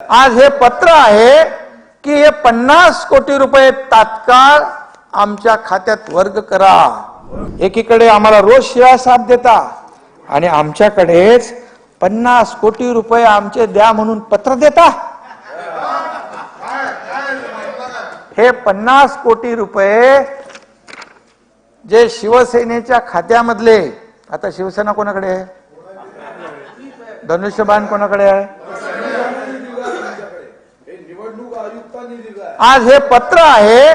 आज हे पत्र आहे की हे पन्नास कोटी रुपये तात्काळ आमच्या खात्यात वर्ग करा. एकीकडे आम्हाला रोज शिळा साथ देता आणि आमच्याकडेच पन्नास कोटी रुपये आमचे द्या म्हणून पत्र देता. हे पन्नास कोटी रुपये जे शिवसेनेच्या खात्यामधले आता शिवसेना कोणाकडे आहे? धनुष्यबाण कोणाकडे आहे? आज हे पत्र आहे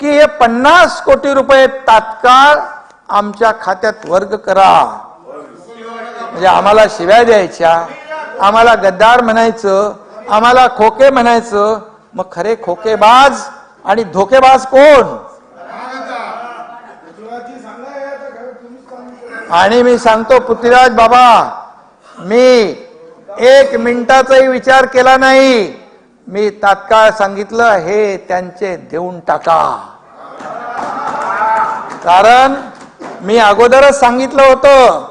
की हे पन्नास कोटी रुपये तात्काळ आमच्या खात्यात वर्ग करा. म्हणजे आम्हाला शिव्या द्यायच्या आम्हाला गद्दार म्हणायचं आम्हाला खोके म्हणायचं. मग खरे खोकेबाज आणि धोकेबाज कोण? आणि मी सांगतो पृथ्वीराज बाबा मी एक मिनिटाचाही विचार केला नाही. मी तात्काळ सांगितलं हे त्यांचे देऊन टाका. कारण मी अगोदरच सांगितलं होतं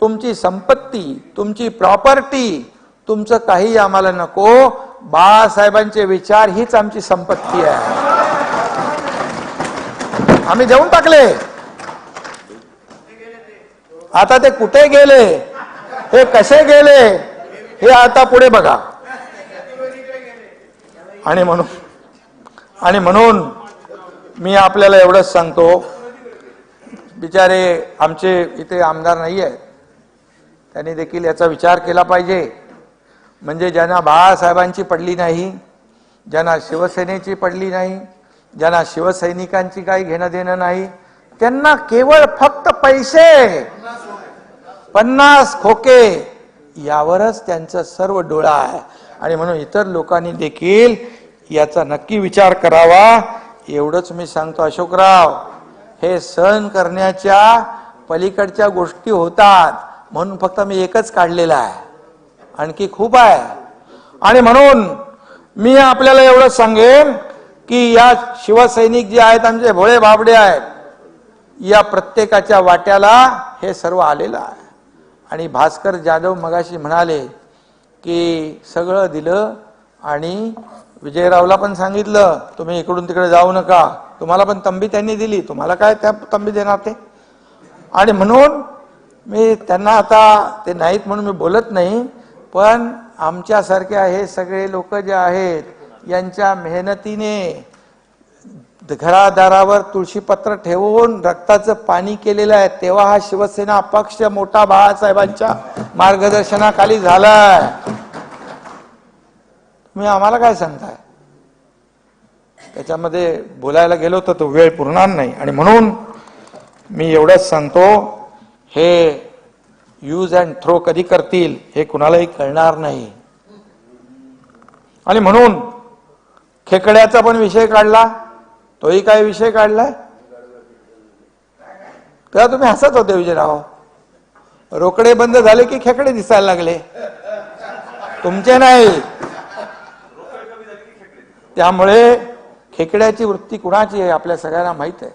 तुमची संपत्ती तुमची प्रॉपर्टी तुमचं काही आम्हाला नको. बाळासाहेबांचे विचार हीच आमची संपत्ती आहे. आम्ही देऊन टाकले. आता ते कुठे गेले? हे कसे गेले? हे आता पुढे बघा. आणि म्हणून आणि म्हणून मी आपल्याला एवढंच सांगतो बिचारे आमचे इथे आमदार नाही आहेत त्यांनी देखील याचा विचार केला पाहिजे. म्हणजे ज्यांना बाळासाहेबांची पडली नाही ज्यांना शिवसेनेची पडली नाही ज्यांना शिवसैनिकांची काही घेणं देणं नाही त्यांना केवळ फक्त पैसे पन्नास खोके यावरच त्यांचं सर्व डोळा आहे. आणि म्हणून इतर लोकांनी देखील याचा नक्की विचार करावा. एवढंच मी सांगतो अशोकराव हे सहन करण्याच्या पलीकडच्या गोष्टी होतात. म्हणून फक्त मी एकच काढलेला आहे. आणखी खूप आहे. आणि म्हणून मी आपल्याला एवढं सांगेन की या शिवसैनिक जे आहेत आमचे भोळे बाबडे आहेत या प्रत्येकाच्या वाट्याला हे सर्व आलेलं आहे. आणि भास्कर जाधव मगाशी म्हणाले की सगळं दिलं आणि विजयरावला पण सांगितलं तुम्ही इकडून तिकडे जाऊ नका. तुम्हाला पण तंबी त्यांनी दिली. तुम्हाला काय त्या तंबी देणार ते? आणि म्हणून मी त्यांना आता ते नाहीत म्हणून मी बोलत नाही पण आमच्यासारखे हे सगळे लोक जे आहेत यांच्या मेहनतीने घरादारावर तुळशीपत्र ठेवून रक्ताचं पाणी केलेलं आहे. तेव्हा हा शिवसेना पक्ष मोठा बाळासाहेबांच्या मार्गदर्शनाखाली झालाय. तुम्ही आम्हाला काय सांगताय? त्याच्यामध्ये बोलायला गेलो तर तो वेळ पुरणार नाही. आणि म्हणून मी एवढंच सांगतो हे यूज अँड थ्रो कधी करतील हे कुणालाही कळणार नाही. आणि म्हणून खेकड्याचा पण विषय काढला तोही काय विषय काढलाय? तेव्हा तुम्ही हसत होते विजयराव. रोकडे बंद झाले की खेकडे दिसायला लागले. तुमचे नाही. त्यामुळे खेकड्याची वृत्ती कुणाची आहे आपल्या सगळ्यांना माहीत आहे.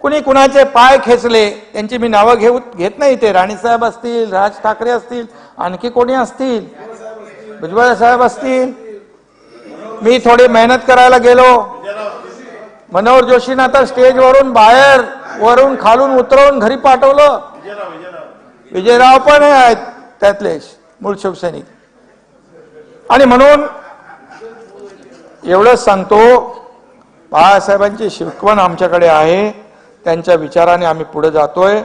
कुणी कुणाचे पाय खेचले त्यांची मी नावं घेऊ घेत नाही ते राणीसाहेब असतील राज ठाकरे असतील आणखी कोणी असतील? भुजबळ साहेब असतील? मी थोडी मेहनत करायला गेलो. मनोहर जोशींना आता स्टेजवरून बाहेर वरून खालून उतरवून घरी पाठवलं. विजयराव पण आहेत त्यातले मूळ शिवसैनिक. आणि म्हणून एवढंच सांगतो बाळासाहेबांची शिकवण आमच्याकडे आहे त्यांच्या विचाराने आम्ही पुढे जातोय.